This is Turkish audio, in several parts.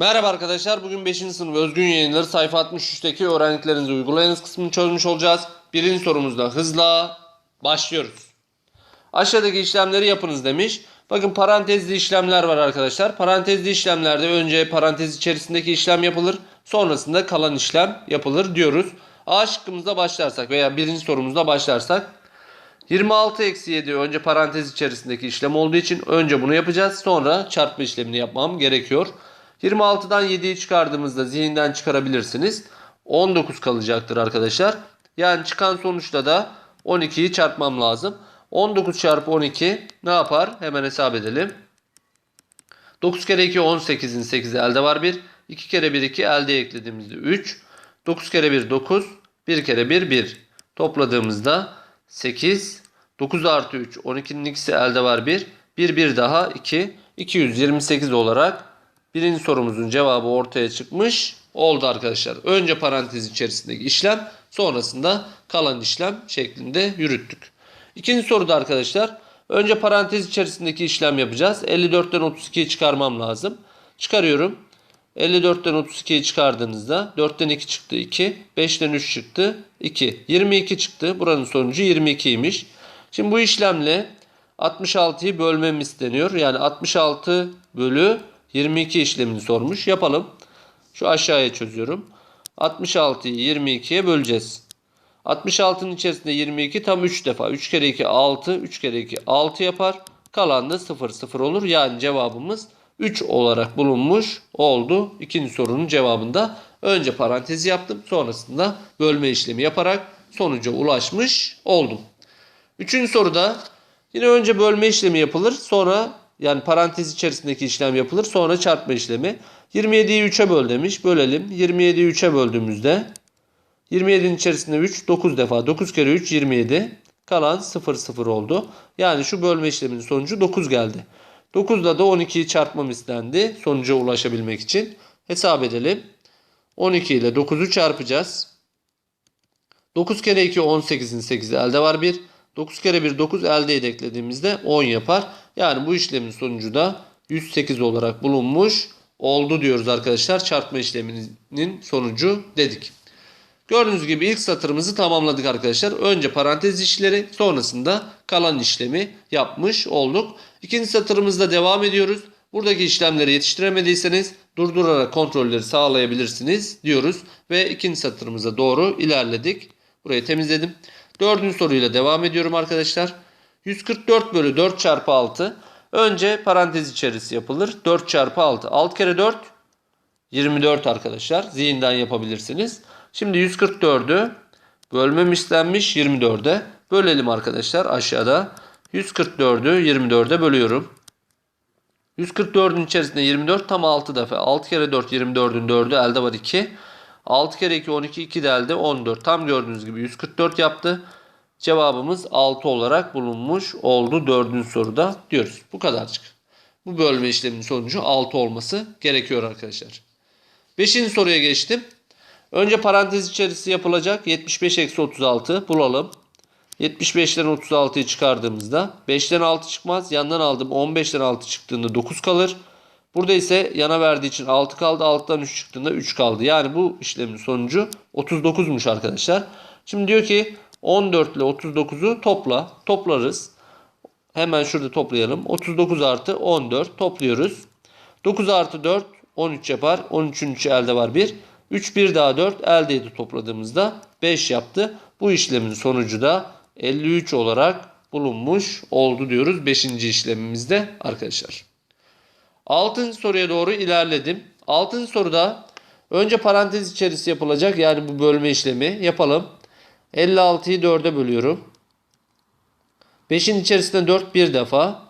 Merhaba arkadaşlar. Bugün 5. sınıf özgün yayınları sayfa 63'teki öğrendiklerinizi uygulayınız kısmını çözmüş olacağız. Birinci sorumuzda hızla başlıyoruz. Aşağıdaki işlemleri yapınız demiş. Bakın parantezli işlemler var arkadaşlar. Parantezli işlemlerde önce parantez içerisindeki işlem yapılır. Sonrasında kalan işlem yapılır diyoruz. A şıkkımızda başlarsak veya birinci sorumuzda başlarsak 26 eksi 7 önce parantez içerisindeki işlem olduğu için önce bunu yapacağız. Sonra çarpma işlemini yapmam gerekiyor. 26'dan 7'yi çıkardığımızda zihinden çıkarabilirsiniz. 19 kalacaktır arkadaşlar. Yani çıkan sonuçta da 12'yi çarpmam lazım. 19 çarpı 12 ne yapar? Hemen hesap edelim. 9 kere 2 18'in 8'i elde var 1. 2 kere 1 2 elde eklediğimizde 3. 9 kere 1 9. 1 kere 1 1. Topladığımızda 8. 9 artı 3 12'nin ikisi elde var 1. 1 1 daha 2. 228 olarak birinci sorumuzun cevabı ortaya çıkmış oldu arkadaşlar. Önce parantez içerisindeki işlem sonrasında kalan işlem şeklinde yürüttük. İkinci soruda arkadaşlar önce parantez içerisindeki işlem yapacağız. 54'ten 32'yi çıkarmam lazım. Çıkarıyorum. 54'ten 32'yi çıkardığınızda 4'ten 2 çıktı 2. 5'ten 3 çıktı 2. 22 çıktı. Buranın sonucu 22'ymiş. Şimdi bu işlemle 66'yı bölmem isteniyor. Yani 66 bölü 22 işlemini sormuş. Yapalım. Şu aşağıya çözüyorum. 66'yı 22'ye böleceğiz. 66'nın içerisinde 22 tam 3 defa. 3 kere 2 6. 3 kere 2 6 yapar. Kalan da 0 0 olur. Yani cevabımız 3 olarak bulunmuş oldu. İkinci sorunun cevabında önce parantezi yaptım. Sonrasında bölme işlemi yaparak sonuca ulaşmış oldum. Üçüncü soruda yine önce bölme işlemi yapılır. Sonra yani parantez içerisindeki işlem yapılır. Sonra çarpma işlemi. 27'yi 3'e böl demiş. Bölelim. 27'yi 3'e böldüğümüzde 27'nin içerisinde 3 9 defa. 9 kere 3 27. Kalan 0 0 oldu. Yani şu bölme işleminin sonucu 9 geldi. 9'da da 12'yi çarpmam istendi. Sonuca ulaşabilmek için. Hesap edelim. 12 ile 9'u çarpacağız. 9 kere 2 18'in 8'i elde var 1. 9 kere 1 9 elde eklediğimizde 10 yapar. Yani bu işlemin sonucu da 108 olarak bulunmuş oldu diyoruz arkadaşlar. Çarpma işleminin sonucu dedik. Gördüğünüz gibi ilk satırımızı tamamladık arkadaşlar. Önce parantez işleri sonrasında kalan işlemi yapmış olduk. İkinci satırımızda devam ediyoruz. Buradaki işlemleri yetiştiremediyseniz durdurarak kontrolleri sağlayabilirsiniz diyoruz. Ve ikinci satırımıza doğru ilerledik. Burayı temizledim. Dördüncü soruyla devam ediyorum arkadaşlar. 144 bölü 4 çarpı 6. Önce parantez içerisi yapılır. 4 çarpı 6. 6 kere 4 24 arkadaşlar. Zihinden yapabilirsiniz. Şimdi 144'ü bölmem istenmiş 24'e. Bölelim arkadaşlar aşağıda. 144'ü 24'e bölüyorum. 144'ün içerisinde 24 tam 6 defa. 6 kere 4 24'ün 4'ü elde var 2. 6 kere 2 12 2 de elde 14. Tam gördüğünüz gibi 144 yaptı. Cevabımız 6 olarak bulunmuş oldu 4. soruda diyoruz. Bu kadarcık. Bu bölme işleminin sonucu 6 olması gerekiyor arkadaşlar. 5. soruya geçtim. Önce parantez içerisi yapılacak. 75 eksi 36 bulalım. 75'ten 36'yı çıkardığımızda 5'ten 6 çıkmaz. Yandan aldım 15'ten 6 çıktığında 9 kalır. Burada ise yana verdiği için 6 kaldı. 6'dan 3 çıktığında 3 kaldı. Yani bu işlemin sonucu 39'muş arkadaşlar. Şimdi diyor ki 14 ile 39'u topla. Toplarız. Hemen şurada toplayalım. 39 artı 14 topluyoruz. 9 artı 4 13 yapar. 13'ün 3'ü elde var 1. 3 1 daha 4 elde 7 topladığımızda 5 yaptı. Bu işlemin sonucu da 53 olarak bulunmuş oldu diyoruz 5. işlemimizde arkadaşlar. 6. soruya doğru ilerledim. 6. soruda önce parantez içerisi yapılacak yani bu bölme işlemi yapalım. 56'yı 4'e bölüyorum. 5'in içerisinde 4 bir defa.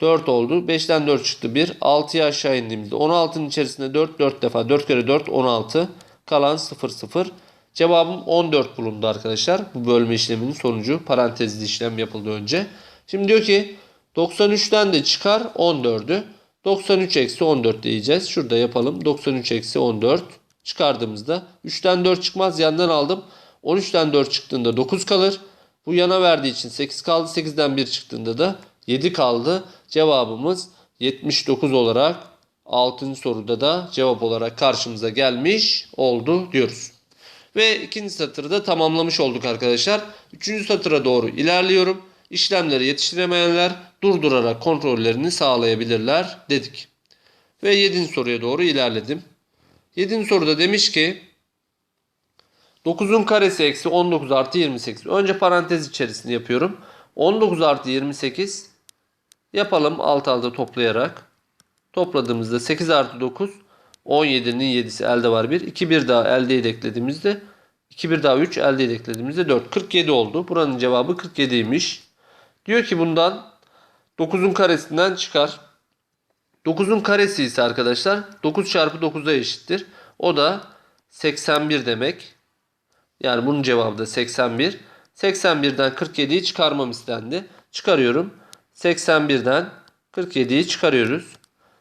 4 oldu. 5'ten 4 çıktı 1. 6'ya aşağı indiğimizde 16'nın içerisinde 4 4 defa. 4 kere 4 16. Kalan 0 0. Cevabım 14 bulundu arkadaşlar. Bu bölme işleminin sonucu parantezli işlem yapıldı önce. Şimdi diyor ki 93'ten de çıkar 14'ü. 93 eksi 14 diyeceğiz. Şurada yapalım. 93 eksi 14 çıkardığımızda 3'ten 4 çıkmaz. Yandan aldım. 13'ten 4 çıktığında 9 kalır. Bu yana verdiği için 8 kaldı. 8'den 1 çıktığında da 7 kaldı. Cevabımız 79 olarak 6. soruda da cevap olarak karşımıza gelmiş oldu diyoruz. Ve ikinci satırı da tamamlamış olduk arkadaşlar. Üçüncü satıra doğru ilerliyorum. İşlemleri yetiştiremeyenler durdurarak kontrollerini sağlayabilirler dedik. Ve yedinci soruya doğru ilerledim. Yedinci soruda demiş ki 9'un karesi eksi 19 artı 28. Önce parantez içerisinde yapıyorum. 19 artı 28 yapalım alt alta toplayarak. Topladığımızda 8 artı 9 17'nin 7'si elde var 1. 2 bir daha elde eklediğimizde 2 bir daha 3 elde eklediğimizde 4. 47 oldu. Buranın cevabı 47'ymiş. Diyor ki bundan 9'un karesinden çıkar. 9'un karesi ise arkadaşlar 9 çarpı 9'a eşittir. O da 81 demek. Yani bunun cevabı da 81. 81'den 47'yi çıkarmam istendi. Çıkarıyorum. 81'den 47'yi çıkarıyoruz.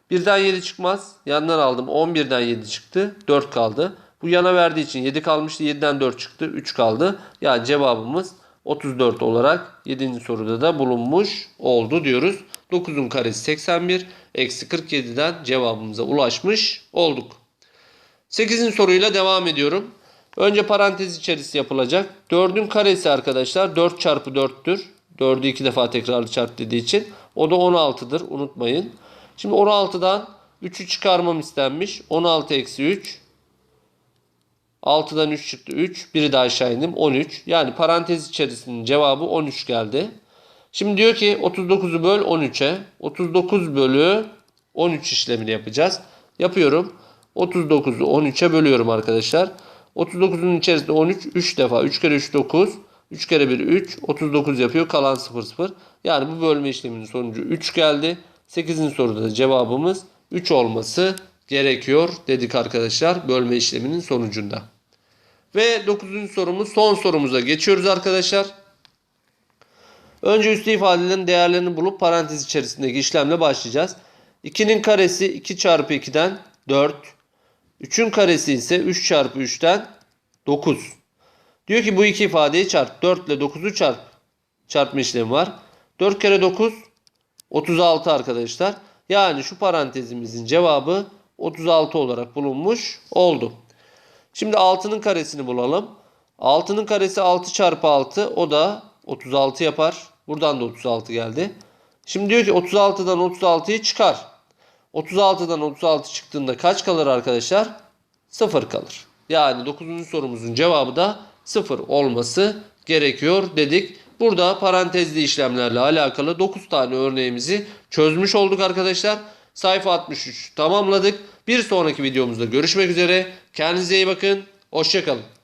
Birden 7 çıkmaz. Yandan aldım. 11'den 7 çıktı. 4 kaldı. Bu yana verdiği için 7 kalmıştı. 7'den 4 çıktı. 3 kaldı. Yani cevabımız 34 olarak 7. soruda da bulunmuş oldu diyoruz. 9'un karesi 81. Eksi 47'den cevabımıza ulaşmış olduk. 8. soruyla devam ediyorum. Önce parantez içerisi yapılacak. 4'ün karesi arkadaşlar 4 çarpı 4'tür. 4'ü 2 defa tekrarlı çarp dediği için. O da 16'dır unutmayın. Şimdi 16'dan 3'ü çıkarmam istenmiş. 16 eksi 3. 6'dan 3 çıktı 3. Biri daha aşağı indim 13. Yani parantez içerisinin cevabı 13 geldi. Şimdi diyor ki 39'u böl 13'e. 39 bölü 13 işlemini yapacağız. Yapıyorum. 39'u 13'e bölüyorum arkadaşlar. 39'un içerisinde 13 3 defa. 3 kere 3 9. 3 kere 1 3. 39 yapıyor. Kalan 0 0. Yani bu bölme işleminin sonucu 3 geldi. 8. soruda da cevabımız 3 olması gerekiyor dedik arkadaşlar bölme işleminin sonucunda. Ve 9. sorumuz son sorumuza geçiyoruz arkadaşlar. Önce üstü ifadelerin değerlerini bulup parantez içerisindeki işlemle başlayacağız. 2'nin karesi 2 çarpı 2'den 4. 3'ün karesi ise 3 çarpı 3'ten 9. Diyor ki bu iki ifadeyi çarp. 4 ile 9'u çarp. Çarpma işlemi var. 4 kere 9 36 arkadaşlar. Yani şu parantezimizin cevabı 36 olarak bulunmuş oldu. Şimdi 6'nın karesini bulalım. 6'nın karesi 6 çarpı 6 o da 36 yapar. Buradan da 36 geldi. Şimdi diyor ki 36'dan 36'yı çıkar. 36'dan 36 çıktığında kaç kalır arkadaşlar? 0 kalır. Yani 9. sorumuzun cevabı da 0 olması gerekiyor dedik. Burada parantezli işlemlerle alakalı 9 tane örneğimizi çözmüş olduk arkadaşlar. Sayfa 63 tamamladık. Bir sonraki videomuzda görüşmek üzere. Kendinize iyi bakın. Hoşçakalın.